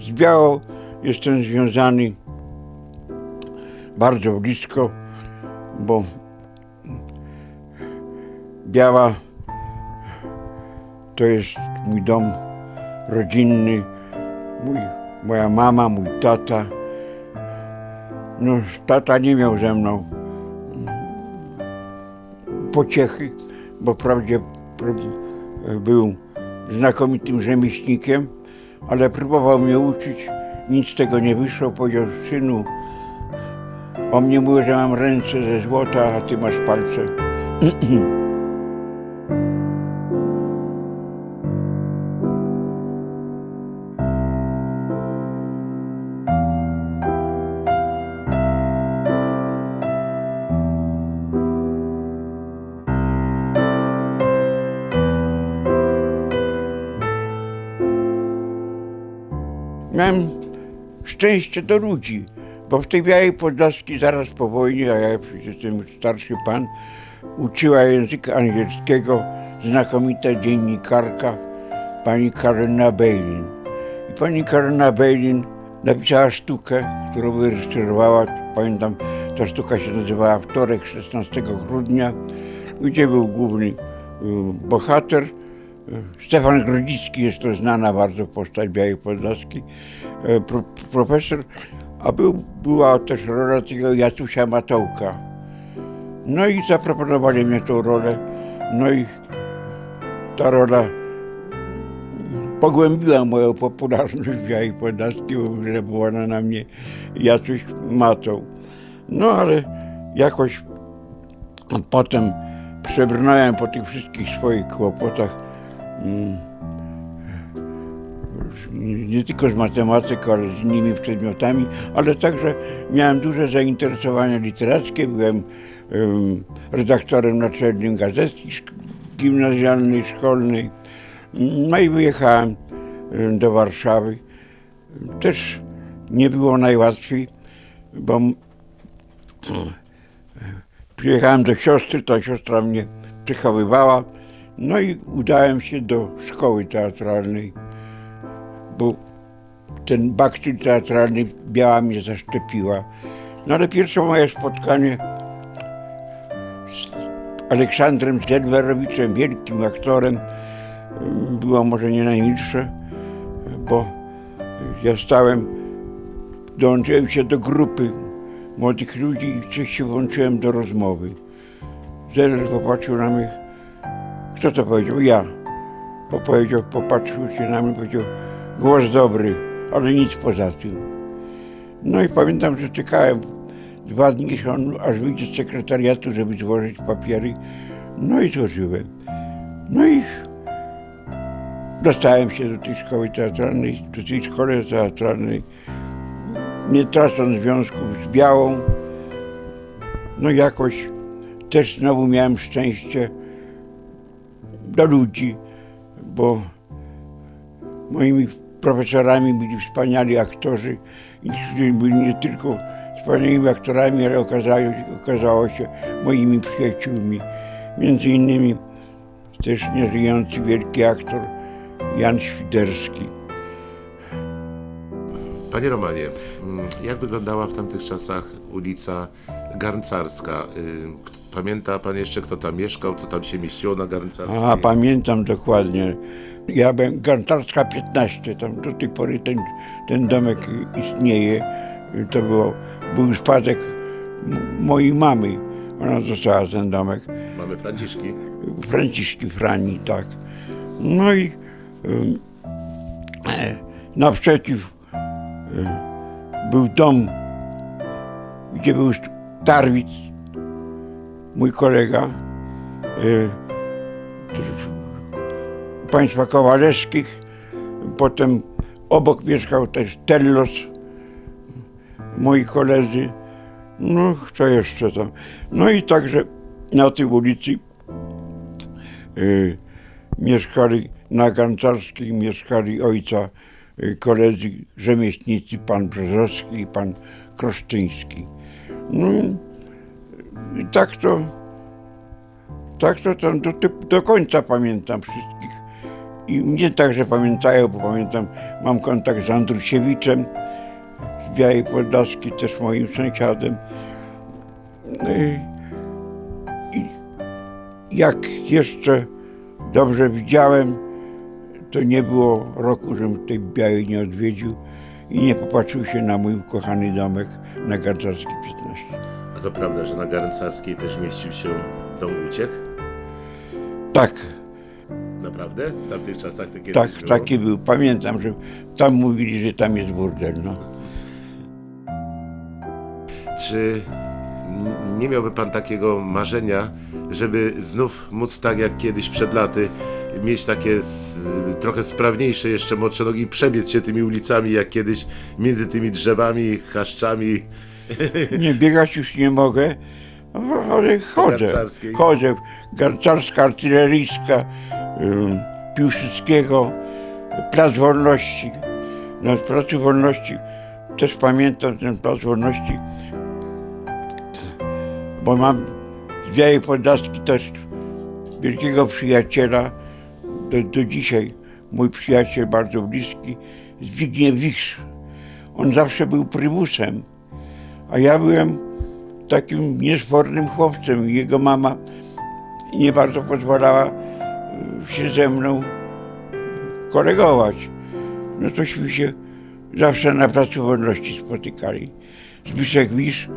Z Białą jestem związany bardzo blisko, bo Biała to jest mój dom rodzinny, mój, moja mama, mój tata. No, tata nie miał ze mną pociechy, bo wprawdzie pr- był znakomitym rzemieślnikiem, ale próbował mnie uczyć. Nic z tego nie wyszło. Powiedział, synu, o mnie mówi, że mam ręce ze złota, a ty masz palce. szczęście do ludzi, bo w tej Białej Podlaskiej zaraz po wojnie, a ja przecież jestem starszy pan, uczyła języka angielskiego znakomita dziennikarka pani Karolina Bejlin. I pani Karolina Bejlin napisała sztukę, którą wyreżyserowała, pamiętam, ta sztuka się nazywała Wtorek 16 grudnia, gdzie był główny y, bohater, Stefan Grodzicki jest to znana bardzo postać Białej Podlaskiej, e, pro, profesor, a był, była też rola tego Jacusia Matołka. No i zaproponowali mnie tą rolę, no i ta rola pogłębiła moją popularność Białej Podlaskiej, bo była ona na mnie Jacuś Matą. No ale jakoś potem przebrnąłem po tych wszystkich swoich kłopotach. Nie tylko z matematyką, ale z innymi przedmiotami, ale także miałem duże zainteresowania literackie. Byłem em, redaktorem naczelnym gazetki gimnazjalnej, szkolnej. No i wyjechałem em, do Warszawy. Też nie było najłatwiej, bo przyjechałem do siostry, ta siostra mnie przechowywała. No i udałem się do szkoły teatralnej, bo ten bakcyl teatralny biała mnie zaszczepiła. No ale pierwsze moje spotkanie z Aleksandrem Zelwerowiczem, wielkim aktorem, było może nie najmilsze, bo ja stałem, dołączyłem się do grupy młodych ludzi i się włączyłem do rozmowy. Zeller popatrzył na mnie, kto to powiedział? Ja. Bo powiedział, popatrzył się na mnie, powiedział, głos dobry, ale nic poza tym. No i pamiętam, że czekałem dwa dni, że on aż wyjdzie z sekretariatu, żeby złożyć papiery. No i złożyłem. No i dostałem się do tej szkoły teatralnej, do tej szkoły teatralnej, nie tracąc związków z Białą. No jakoś też znowu miałem szczęście, do ludzi, bo moimi profesorami byli wspaniali aktorzy, którzy byli nie tylko wspaniałymi aktorami, ale okazało, okazało się moimi przyjaciółmi. Między innymi też nieżyjący wielki aktor Jan Świderski. Panie Romanie, mm, jak wyglądała w tamtych czasach ulica Garncarska? Y, Pamięta pan jeszcze, kto tam mieszkał, co tam się mieściło na Garncarskiej? A pamiętam dokładnie. Ja byłem Garntarska 15, tam do tej pory ten, ten domek istnieje. To było, był spadek mojej mamy. Ona dostała ten domek. Mamy Franciszki. Franciszki Frani, tak. No i ym, e, naprzeciw e, był dom, gdzie był Tarwic, mój kolega, to- państwa Kowalewskich. Potem obok mieszkał też Tellos, moi koledzy. No, kto jeszcze tam. No i także na tej ulicy y, mieszkali na Gancarskiej, mieszkali ojca y, koledzy rzemieślnicy, pan Brzozowski i pan Kroszczyński. No i tak to, tak to tam do, do końca pamiętam wszystkich. I mnie także pamiętają, bo pamiętam, mam kontakt z Andrusiewiczem z Białej Podlaski, też moim sąsiadem. No i, i jak jeszcze dobrze widziałem, to nie było roku, żebym tej Białej nie odwiedził i nie popatrzył się na mój ukochany domek na Garczarskiej 15. A to prawda, że na Garncarskiej też mieścił się dom uciech? Tak, Naprawdę? W tamtych czasach takie tak, było? taki był. Pamiętam, że tam mówili, że tam jest burdel. No. Czy nie miałby pan takiego marzenia, żeby znów móc tak jak kiedyś przed laty mieć takie s- trochę sprawniejsze jeszcze młodsze nogi i przebiec się tymi ulicami jak kiedyś między tymi drzewami, chaszczami? Nie, biegać już nie mogę, ale chodzę. Chodzę. Garcarska, artyleryjska, Piłsudskiego, Plac Wolności. Na Placu Wolności też pamiętam ten Plac Wolności, bo mam z Białej Podlaski też wielkiego przyjaciela, do, do dzisiaj mój przyjaciel bardzo bliski, Zbigniew Wiksz. On zawsze był prymusem, a ja byłem takim niespornym chłopcem jego mama nie bardzo pozwalała y, się ze mną y, kolegować. No tośmy się zawsze na Placu Wolności spotykali. Zbyszek Wisz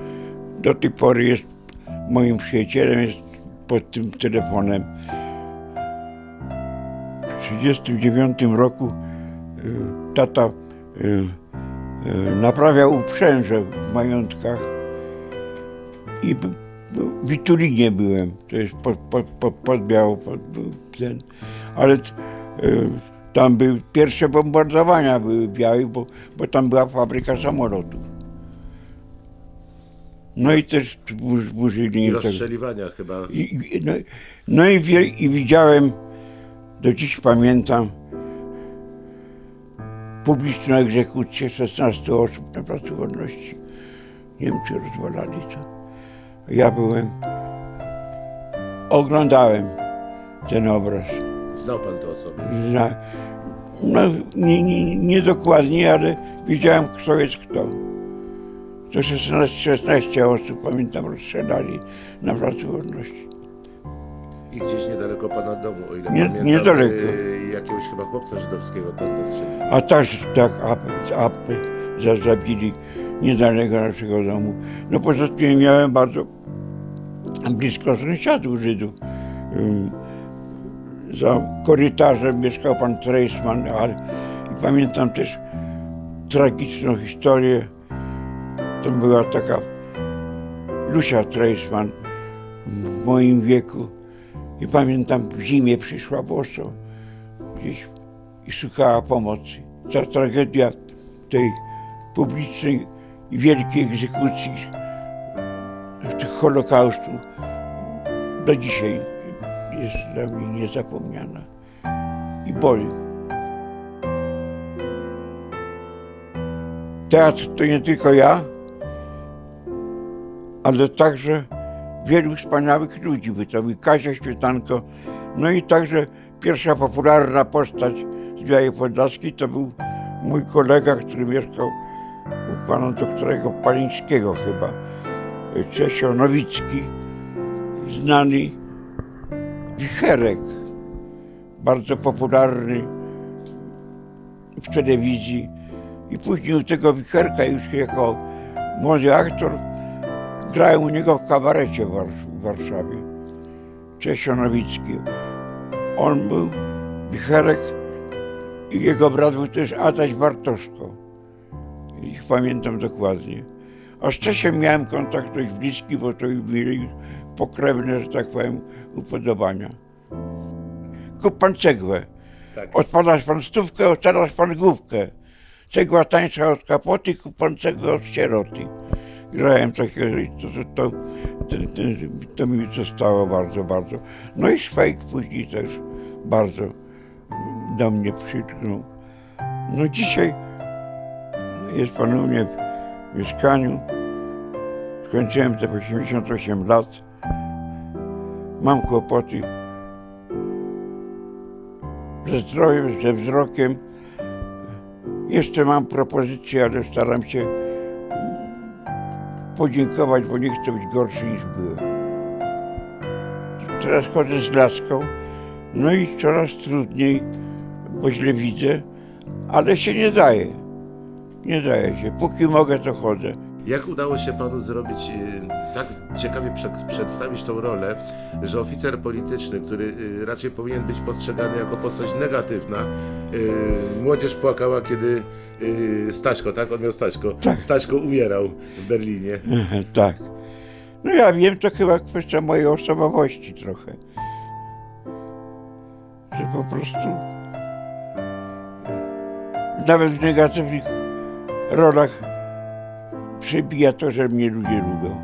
do tej pory jest moim przyjacielem, jest pod tym telefonem. W 1939 roku y, tata y, y, naprawiał uprzęże w majątkach i w Witulinie byłem, to jest pod, pod, pod, pod Biało, pod, ten, ale tam były pierwsze bombardowania były w Białej, bo, bo tam była fabryka samolotów. No i też burz, burzyli I rozstrzeliwania chyba. I, no, no i, i widziałem, do dziś pamiętam, publiczną egzekucję 16 osób na Placu Wolności. Niemcy rozwalali to. Ja byłem, oglądałem ten obraz. Znał pan to osobę. Zna, no, nie, nie, nie dokładnie, ale wiedziałem, kto jest kto. To 16, 16 osób, pamiętam, rozstrzelali na Placu Wolności. I gdzieś niedaleko pana domu, o ile Nie- pamiętam. niedaleko. y, jakiegoś chyba chłopca żydowskiego tak zastrzelił. A też tak apy, z apy za- zabili niedaleko naszego domu. No poza tym miałem bardzo blisko sąsiadów Żydów. Ym, Za korytarzem mieszkał pan Treisman, ale i pamiętam też tragiczną historię. To była taka Lucia Treisman w moim wieku. I pamiętam, w zimie przyszła boso gdzieś i szukała pomocy. Ta tragedia tej publicznej i wielkiej egzekucji tych Holokaustu do dzisiaj jest dla mnie niezapomniana i boli. Teatr to nie tylko ja, ale także wielu wspaniałych ludzi, by to był Kasia Śmietanko, no i także pierwsza popularna postać z Białej Podlaskiej to był mój kolega, który mieszkał u pana doktorego Palińskiego chyba, Czesio Nowicki, znany wicherek, bardzo popularny w telewizji. I później u tego wicherka już jako młody aktor grałem u niego w kabarecie w Wars- w Warszawie. Czesio Nowicki. On był wicherek i jego brat był też Adaś Bartoszko. Ich pamiętam dokładnie. A z Czesiem miałem kontakt dość bliski, bo to mieli pokrewne, że tak powiem, upodobania. Kup pan cegłę. Tak. Odpadasz pan stówkę, odpadasz pan główkę. Cegła tańsza od kapoty, kup pan cegłę od sieroty. Grałem takiego, i to, to, to, to, mi zostało bardzo, bardzo. No i Szwajk później też bardzo do mnie przylgnął. No dzisiaj jest pan u mnie w mieszkaniu. Skończyłem te 88 lat. Mam kłopoty ze zdrowiem, ze wzrokiem. Jeszcze mam propozycję, ale staram się podziękować, bo nie chcę być gorszy niż byłem. Teraz chodzę z laską, no i coraz trudniej, bo źle widzę, ale się nie daje. Nie daje się. Póki mogę, to chodzę. Jak udało się panu zrobić, y, tak ciekawie przed, przedstawić tą rolę, że oficer polityczny, który y, raczej powinien być postrzegany jako postać negatywna, y, młodzież płakała, kiedy Staśko, tak? On miał Staśko. Tak. Staśko umierał w Berlinie. tak. No ja wiem, to chyba kwestia mojej osobowości trochę. Że po prostu nawet w negatywnych rolach przebija to, że mnie ludzie lubią.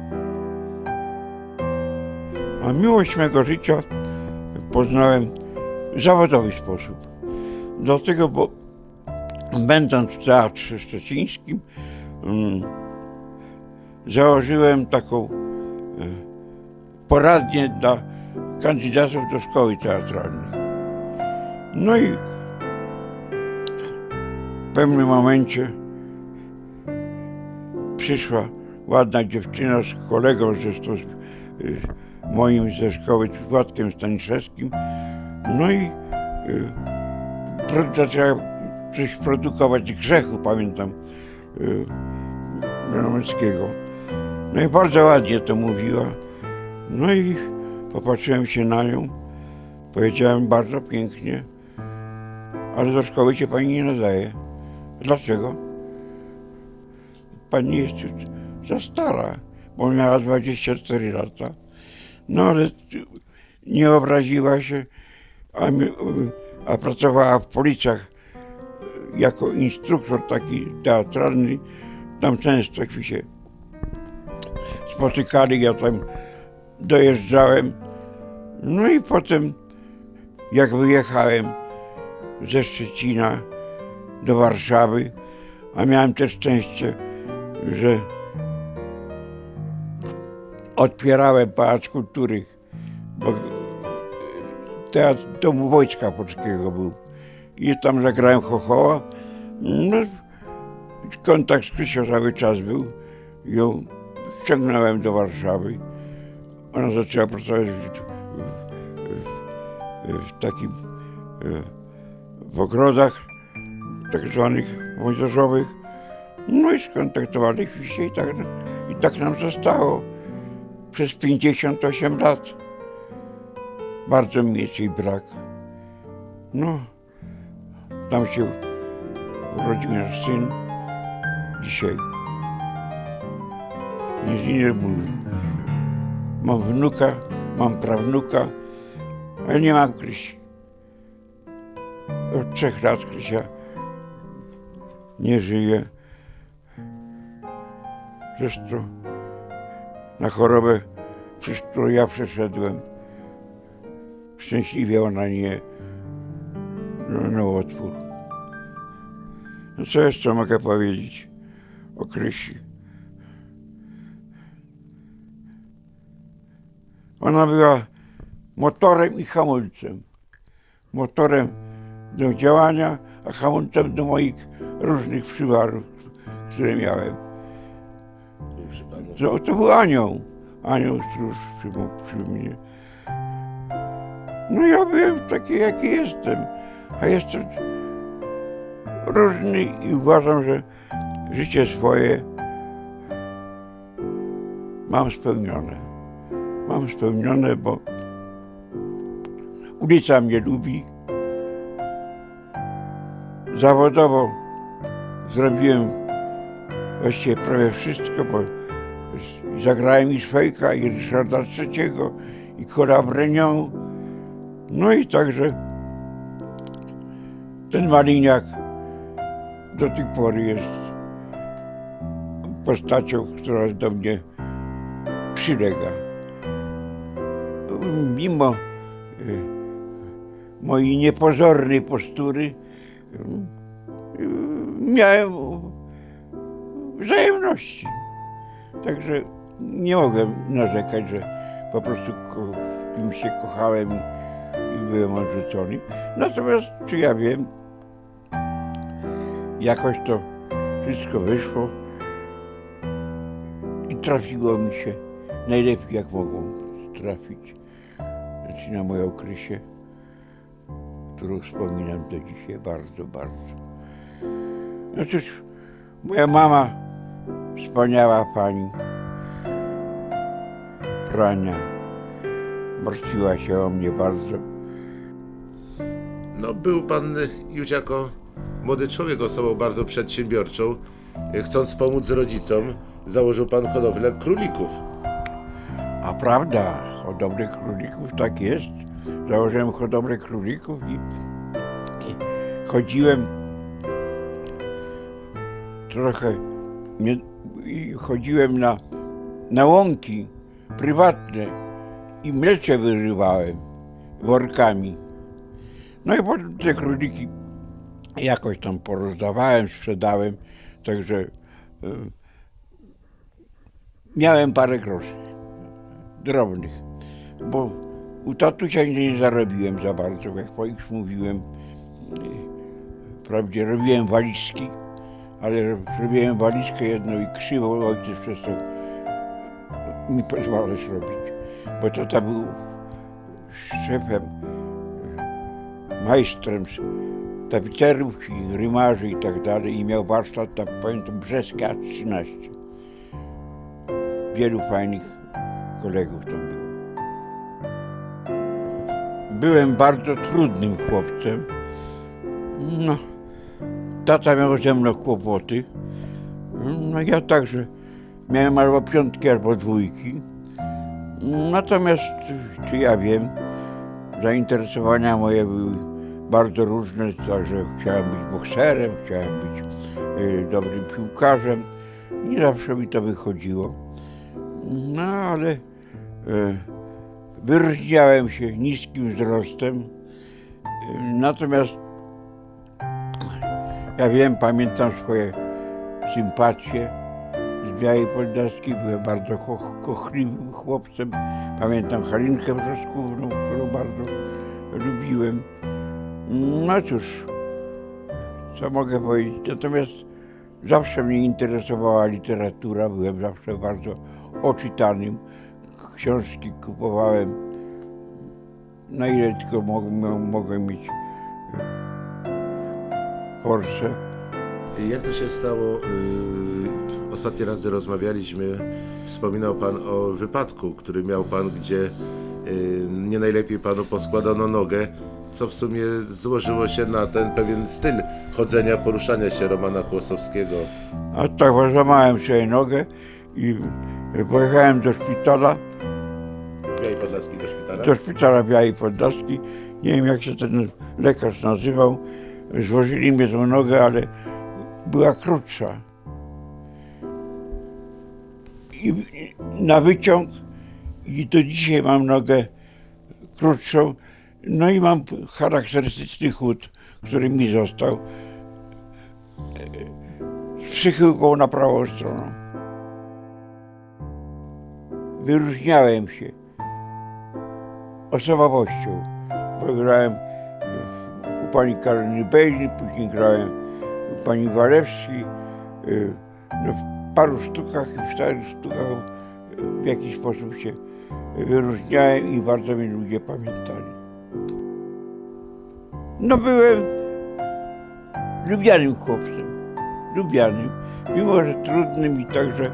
A miłość mego życia poznałem w zawodowy sposób. Dlatego, bo będąc w Teatrze Szczecińskim, mm, założyłem taką e, poradnię dla kandydatów do szkoły teatralnej. No i w pewnym momencie przyszła ładna dziewczyna z kolegą, zresztą z, y, moim ze szkoły, Władkiem Staniszewskim. No i y, zaczęła coś produkować grzechu, pamiętam, y. No i bardzo ładnie to mówiła. No i popatrzyłem się na nią. Powiedziałem bardzo pięknie, ale do szkoły się pani nie nadaje. Dlaczego? Pani jest już za stara, bo miała 24 lata. No ale nie obraziła się, a, mi- a pracowała w policjach jako instruktor taki teatralny. Tam często się spotykali, ja tam dojeżdżałem. No i potem, jak wyjechałem ze Szczecina do Warszawy, a miałem też szczęście, że otwierałem Pałac Kultury, bo teatr Domu Wojska Polskiego był. I tam zagrałem Chochoła. No, kontakt z Krysią cały czas był. Ją ściągnąłem do Warszawy. Ona zaczęła pracować w, w, w, w takim e, w ogrodach tak zwanych młodzieżowych. No i skontaktowaliśmy się i tak, i tak nam zostało przez 58 lat. Bardzo mi jest jej brak. No, tam się urodził nasz syn dzisiaj. Nic nie mówi. Mam wnuka, mam prawnuka, ale nie mam Krysi. Od trzech lat Krysia nie żyje. Zresztą na chorobę, przez którą ja przeszedłem, szczęśliwie ona nie no, nowotwór. No co jeszcze mogę powiedzieć o Krysi? Ona była motorem i hamulcem. Motorem do działania, a hamulcem do moich różnych przywarów, które miałem. Przy panu. To, to był anioł. Anioł stróż przy, przy mnie. No ja byłem taki, jaki jestem. A jestem różny i uważam, że życie swoje mam spełnione. Mam spełnione, bo ulica mnie lubi. Zawodowo zrobiłem właściwie prawie wszystko, bo zagrałem i Szwejka, i Ryszarda III, i Kora Brenią. No i także ten Maliniak do tej pory jest postacią, która do mnie przylega. Mimo y, mojej niepozornej postury y, miałem wzajemności. Także nie mogę narzekać, że po prostu kimś się kochałem i, byłem odrzucony. Natomiast, czy ja wiem, jakoś to wszystko wyszło i trafiło mi się najlepiej, jak mogło trafić. Znaczy na moją Krysię, którą wspominam do dzisiaj bardzo, bardzo. No cóż, moja mama, wspaniała pani, Frania, martwiła się o mnie bardzo. No, był pan już jako młody człowiek osobą bardzo przedsiębiorczą. Chcąc pomóc rodzicom, założył pan hodowlę królików. A prawda, hodowlę królików, tak jest. Założyłem hodowlę królików i, i chodziłem trochę, nie, i chodziłem na, na łąki prywatne i mlecze wyrywałem workami. No i potem te króliki jakoś tam porozdawałem, sprzedałem, także y, miałem parę groszy drobnych, bo u tatusia nie zarobiłem za bardzo, jak już mówiłem. Yy, Wprawdzie robiłem walizki, ale robiłem walizkę jedną i krzywą ojciec przez to mi pozwalać robić, bo tata był szefem, majstrem tapicerów i rymarzy i tak dalej i miał warsztat, tak pamiętam, Brzeska 13. Wielu fajnych kolegów tam było. Byłem bardzo trudnym chłopcem. No, tata miał ze mną kłopoty. No ja także miałem albo piątki, albo dwójki. Natomiast, czy ja wiem, zainteresowania moje były bardzo różne, także chciałem być bokserem, chciałem być y, dobrym piłkarzem. Nie zawsze mi to wychodziło. No ale e, wyróżniałem się niskim wzrostem. E, Natomiast ja wiem, pamiętam swoje sympatie z Białej Podlaskiej. Byłem bardzo ko- kochliwym chłopcem. Pamiętam Halinkę Brzoskówną, którą bardzo lubiłem. No cóż, co mogę powiedzieć. Natomiast zawsze mnie interesowała literatura. Byłem zawsze bardzo oczytanym. Książki kupowałem na ile tylko mogłem, mieć e, forsę. Jak to się stało? Yy, ostatni raz, gdy rozmawialiśmy, wspominał Pan o wypadku, który miał Pan, gdzie yy, nie najlepiej Panu poskładano nogę, co w sumie złożyło się na ten pewien styl chodzenia, poruszania się Romana Kłosowskiego. A tak złamałem sobie nogę i pojechałem do szpitala, Białej Podlaskiej do szpitala? do szpitala Białej Podlaskiej. Nie wiem jak się ten lekarz nazywał. Złożyli mnie tą nogę, ale była krótsza. I na wyciąg i do dzisiaj mam nogę krótszą. No i mam charakterystyczny chód, który mi został e, z przychyłką na prawą stroną. Wyróżniałem się osobowością, bo grałem w- u pani Karoliny Bejlin, później grałem u pani Walewskiej, y, no, w paru sztukach i w starych sztukach w jakiś sposób się wyróżniałem i bardzo mnie ludzie pamiętali. No byłem lubianym chłopcem, lubianym, mimo że trudnym i także y,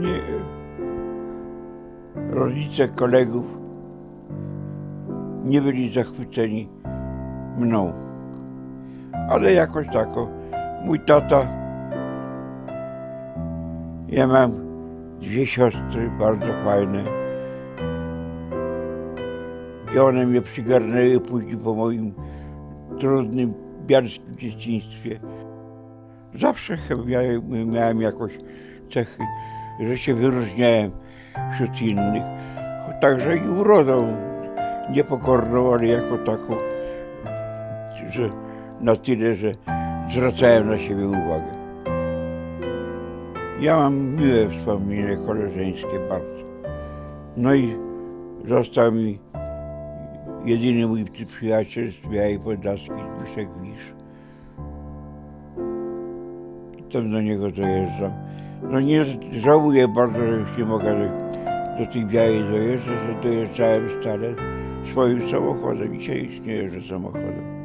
nie, rodzice kolegów nie byli zachwyceni mną. Ale jakoś tako. Mój tata, ja mam dwie siostry bardzo fajne. I one mnie przygarnęły później po moim trudnym biarskim dzieciństwie. Zawsze miałem, miałem jakoś cechy, że się wyróżniałem wśród innych. Także i urodą niepokorną, ale jako taką, że na tyle, że zwracałem na siebie uwagę. Ja mam miłe wspomnienia koleżeńskie bardzo. No i został mi jedyny mój przy- przyjaciel z Białej Podlaski, Zbyszek Wisz. I tam do niego dojeżdżam. No nie żałuję bardzo, że już nie mogę do, do tej Białej dojeżdżać, że dojeżdżałem stale swoim samochodem. Dzisiaj już nie jeżdżę samochodem.